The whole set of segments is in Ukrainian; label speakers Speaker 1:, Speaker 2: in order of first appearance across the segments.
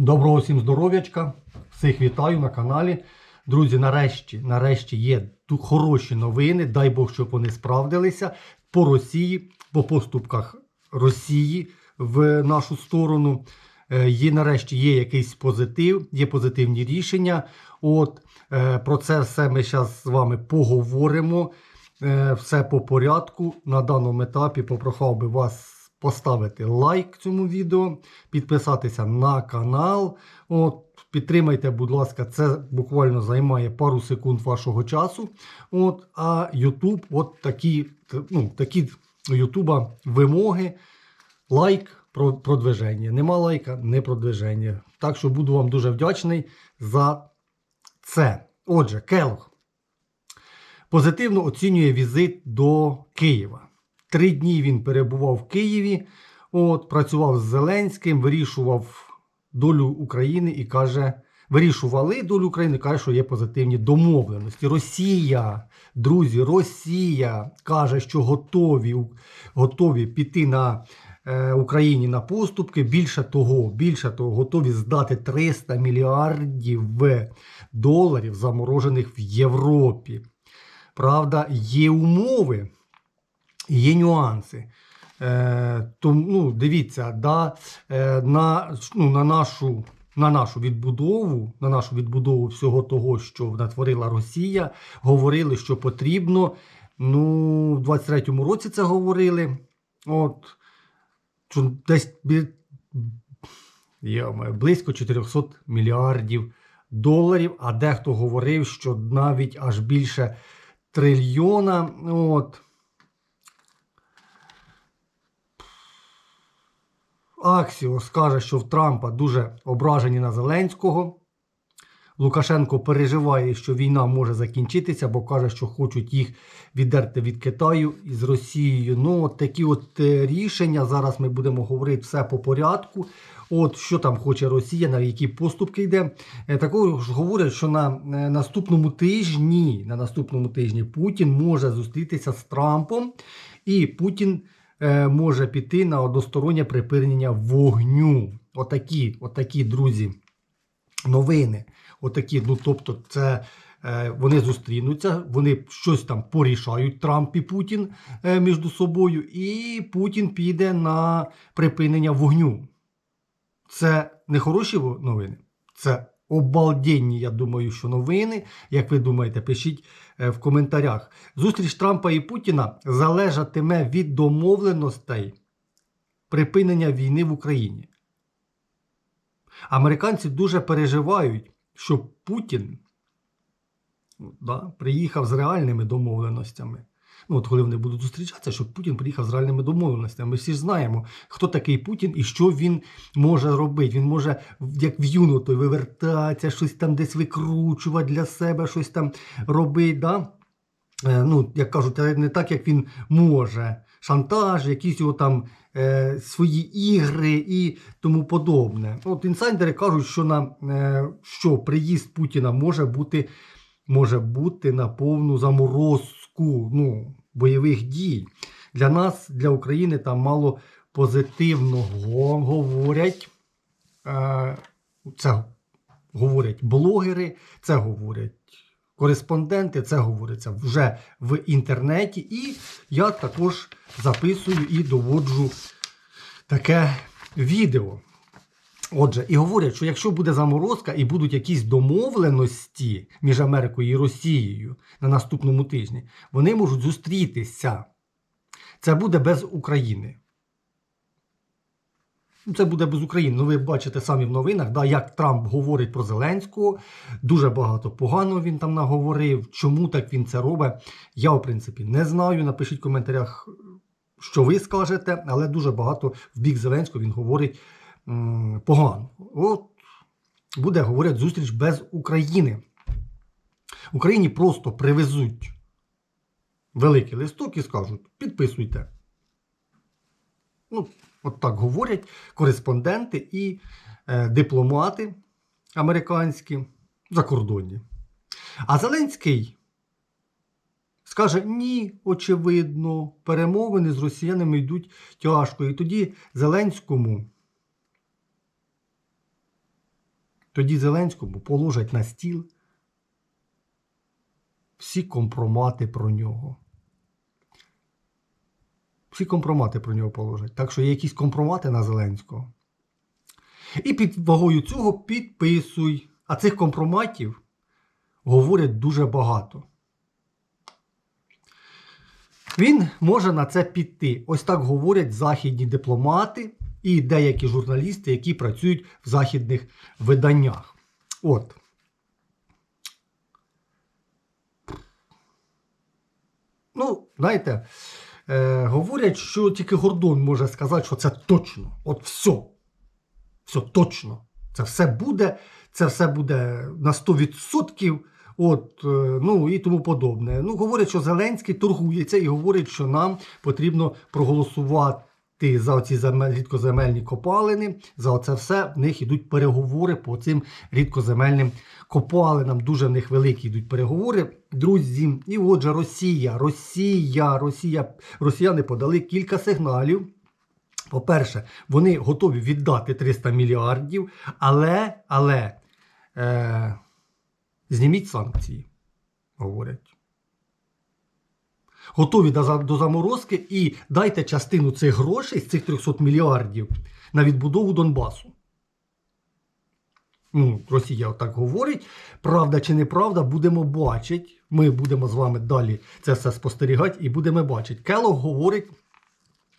Speaker 1: Доброго всім здоров'ячка. Всіх вітаю на каналі. Друзі, нарешті, нарешті є хороші новини. Дай Бог, щоб вони справдилися по Росії, по поступках Росії в нашу сторону. Е, Є нарешті є якийсь позитив, є позитивні рішення. От е, про це все ми зараз з вами поговоримо. Е, Все по порядку. На даному етапі попрохав би вас поставити лайк цьому відео, підписатися на канал. От, підтримайте, будь ласка, це буквально займає пару секунд вашого часу. От, а YouTube, от такі, ну, такі Ютуба вимоги. Лайк про продвиження. Нема лайка, не продвиження. Так що буду вам дуже вдячний за це. Отже, Келох позитивно оцінює візит до Києва. Три дні він перебував в Києві, от, працював з Зеленським, вирішував долю України і каже. Вирішували долю України, каже, що є позитивні домовленості. Росія, друзі, Росія каже, що готові, готові піти на е, Україні на поступки. Більше того, більше того, готові здати 300 мільярдів доларів, заморожених в Європі. Правда, є умови, є нюанси. Е, тому, ну, дивіться, да, е, на, ну, на, нашу, на нашу відбудову, на нашу відбудову всього того, що натворила Росія, говорили, що потрібно. Ну, в 23-му році це говорили. От, десь бі- Йо-моє, близько 400 мільярдів доларів, а дехто говорив, що навіть аж більше трильйона. От. Аксіос каже, що в Трампа дуже ображені на Зеленського. Лукашенко переживає, що війна може закінчитися, бо каже, що хочуть їх віддерти від Китаю і з Росією. Ну, от такі от е, рішення. Зараз ми будемо говорити все по порядку. От що там хоче Росія, на які поступки йде. Е, Також говорять, що на е, наступному тижні, на наступному тижні Путін може зустрітися з Трампом, і Путін може піти на одностороннє припинення вогню. Отакі, отакі, друзі, новини. Отакі, ну тобто, це е, вони зустрінуться, вони щось там порішають Трамп і Путін е, між собою, і Путін піде на припинення вогню. Це не хороші новини, це обалденні, я думаю, що новини. Як ви думаєте, пишіть е, в коментарях. Зустріч Трампа і Путіна залежатиме від домовленостей припинення війни в Україні. Американці дуже переживають, що Путін да, приїхав з реальними домовленостями. Ну, от коли вони будуть зустрічатися, щоб Путін приїхав з реальними домовленостями. Ми всі ж знаємо, хто такий Путін і що він може робити. Він може, як в той вивертатися, щось там десь викручувати для себе, щось там робити. Да? Е, ну, як кажуть, не так, як він може. Шантаж, якісь його там е, свої ігри і тому подобне. От інсайдери кажуть, що на е, що приїзд Путіна може бути, може бути на повну заморозку ну, бойових дій. Для нас, для України, там мало позитивного говорять. Е, це говорять блогери, це говорять кореспонденти, це говориться вже в інтернеті. І я також записую і доводжу таке відео. Отже, і говорять, що якщо буде заморозка і будуть якісь домовленості між Америкою і Росією на наступному тижні, вони можуть зустрітися. Це буде без України. Ну, Це буде без України. Ну, ви бачите самі в новинах, да, як Трамп говорить про Зеленського. Дуже багато поганого він там наговорив. Чому так він це робить? Я, в принципі, не знаю. Напишіть в коментарях, що ви скажете, але дуже багато в бік Зеленського він говорить погано. От буде говорять зустріч без України. Україні просто привезуть великий листок і скажуть: підписуйте. Ну, от так говорять кореспонденти і е, дипломати американські закордонні. А Зеленський скаже: ні, очевидно, перемовини з росіянами йдуть тяжко. І тоді Зеленському тоді Зеленському положать на стіл всі компромати про нього. Всі компромати про нього положать. Так що є якісь компромати на Зеленського. І під вагою цього підписуй. А цих компроматів говорять дуже багато. Він може на це піти. Ось так говорять західні дипломати і деякі журналісти, які працюють в західних виданнях. От. Ну, знаєте, е, говорять, що тільки Гордон може сказати, що це точно. От все. Все точно. Це все буде, це все буде на 100%. От, е, ну і тому подобне. Ну, говорять, що Зеленський торгується і говорить, що нам потрібно проголосувати за ці рідкоземельні копалини. За оце все в них йдуть переговори по цим рідкоземельним копалинам. Дуже в них великі йдуть переговори. Друзі, і отже, Росія, Росія, Росія, Росіяни подали кілька сигналів. По-перше, вони готові віддати 300 мільярдів, але, але е, зніміть санкції, говорять. Готові до, заморозки і дайте частину цих грошей з цих 300 мільярдів на відбудову Донбасу. Ну, Росія отак говорить. Правда чи неправда, будемо бачити. Ми будемо з вами далі це все спостерігати і будемо бачити. Келог говорить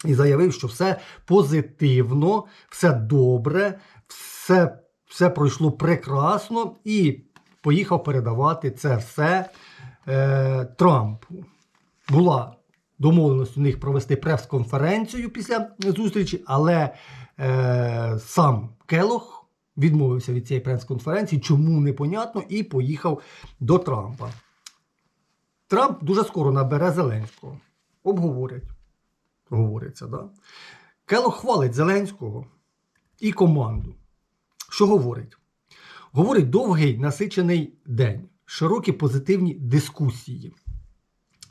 Speaker 1: і заявив, що все позитивно, все добре, все, все пройшло прекрасно, і поїхав передавати це все е, Трампу. Була домовленість у них провести прес-конференцію після зустрічі, але е, сам Келох відмовився від цієї прес-конференції, чому непонятно, і поїхав до Трампа. Трамп дуже скоро набере Зеленського. Обговорять говориться. Да? Келох хвалить Зеленського і команду. Що говорить? Говорить довгий насичений день, широкі позитивні дискусії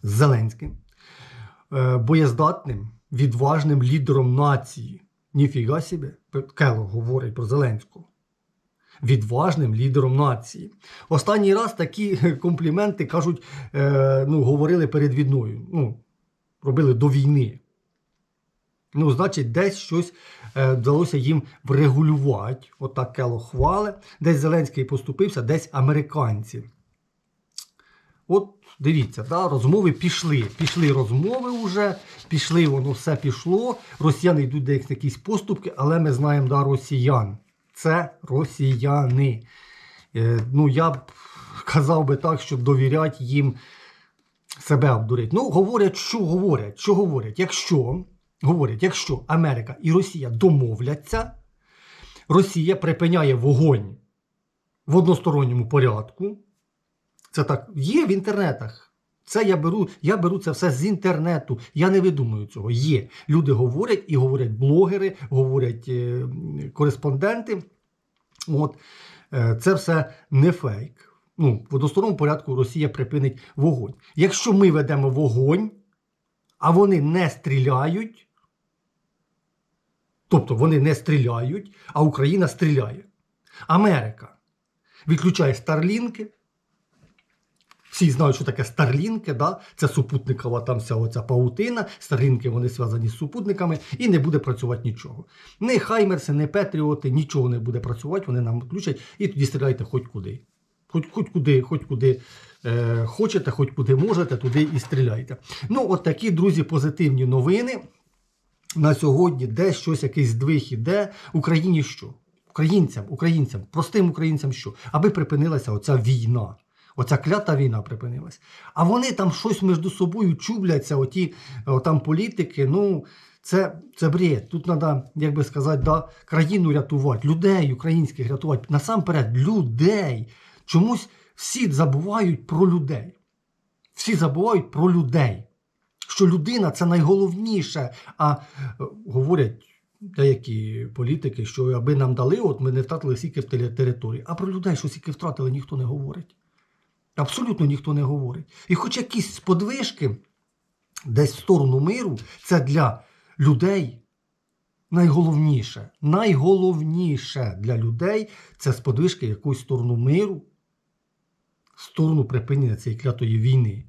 Speaker 1: Зеленським, е, боєздатним, відважним лідером нації. Ніфіга собі, Келох говорить про Зеленського. Відважним лідером нації. Останній раз такі компліменти кажуть, е, ну, говорили перед війною. Ну, робили до війни. Ну, значить, десь щось е, вдалося їм врегулювати. Отак Кело хвали. Десь Зеленський поступився, десь американці. От дивіться, да, розмови пішли. Пішли розмови вже, пішли, воно все пішло. Росіяни йдуть на якісь поступки, але ми знаємо да, росіян. Це росіяни. Е, ну, я б казав би так, щоб довіряти їм себе обдурити. Ну, говорять, що говорять, що говорять, якщо. Говорять, якщо Америка і Росія домовляться, Росія припиняє вогонь в односторонньому порядку. Це так є в інтернетах. Це я беру, я беру це все з інтернету. Я не видумую цього. Є. Люди говорять і говорять блогери, говорять е, кореспонденти. От, е, це все не фейк. Ну, в односторонньому порядку Росія припинить вогонь. Якщо ми ведемо вогонь, а вони не стріляють, тобто вони не стріляють, а Україна стріляє. Америка відключає старлінки. Всі знають, що таке старлінки, да? це супутникова там вся оця паутина. Старлінки вони зв'язані з супутниками і не буде працювати нічого. Не Хаймерси, не Петріоти, нічого не буде працювати, вони нам включать і тоді стріляйте хоч куди. Хоч, хоч куди, хоч куди е, хочете, хоч куди можете, туди і стріляйте. Ну, от такі, друзі, позитивні новини. На сьогодні десь щось, якийсь здвиг іде. Україні що? Українцям, українцям, простим українцям що? Аби припинилася оця війна. Оця клята війна припинилась. А вони там щось між собою чубляться, оті там політики. Ну, це, це бред. Тут треба, як би сказати, да, країну рятувати, людей українських рятувати. Насамперед, людей. Чомусь всі забувають про людей. Всі забувають про людей. Що людина це найголовніше. А е, говорять деякі політики, що аби нам дали, от ми не втратили стільки в території. А про людей, що стільки втратили, ніхто не говорить. Абсолютно ніхто не говорить. І хоч якісь сподвижки десь в сторону миру, це для людей, найголовніше, найголовніше для людей це сподвижки якусь сторону миру, сторону припинення цієї клятої війни.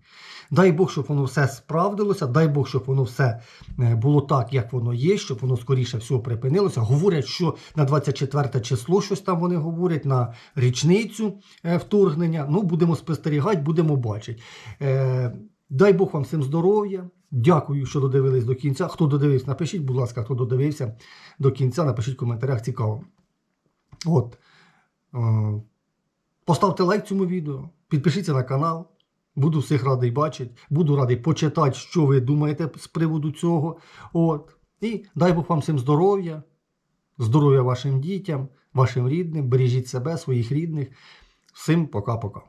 Speaker 1: Дай Бог, щоб воно все справдилося, дай Бог, щоб воно все е, було так, як воно є, щоб воно скоріше всього припинилося. Говорять, що на 24 число щось там вони говорять, на річницю е, вторгнення. Ну, будемо спостерігати, будемо бачити. Е, Дай Бог вам всім здоров'я. Дякую, що додивились до кінця. Хто додивився, напишіть, будь ласка, хто додивився до кінця, напишіть в коментарях, цікаво. От. Поставте лайк цьому відео, підпишіться на канал. Буду всіх радий бачити. Буду радий почитати, що ви думаєте з приводу цього. От. І дай Бог вам всім здоров'я, здоров'я вашим дітям, вашим рідним. Бережіть себе, своїх рідних. Всім пока-пока.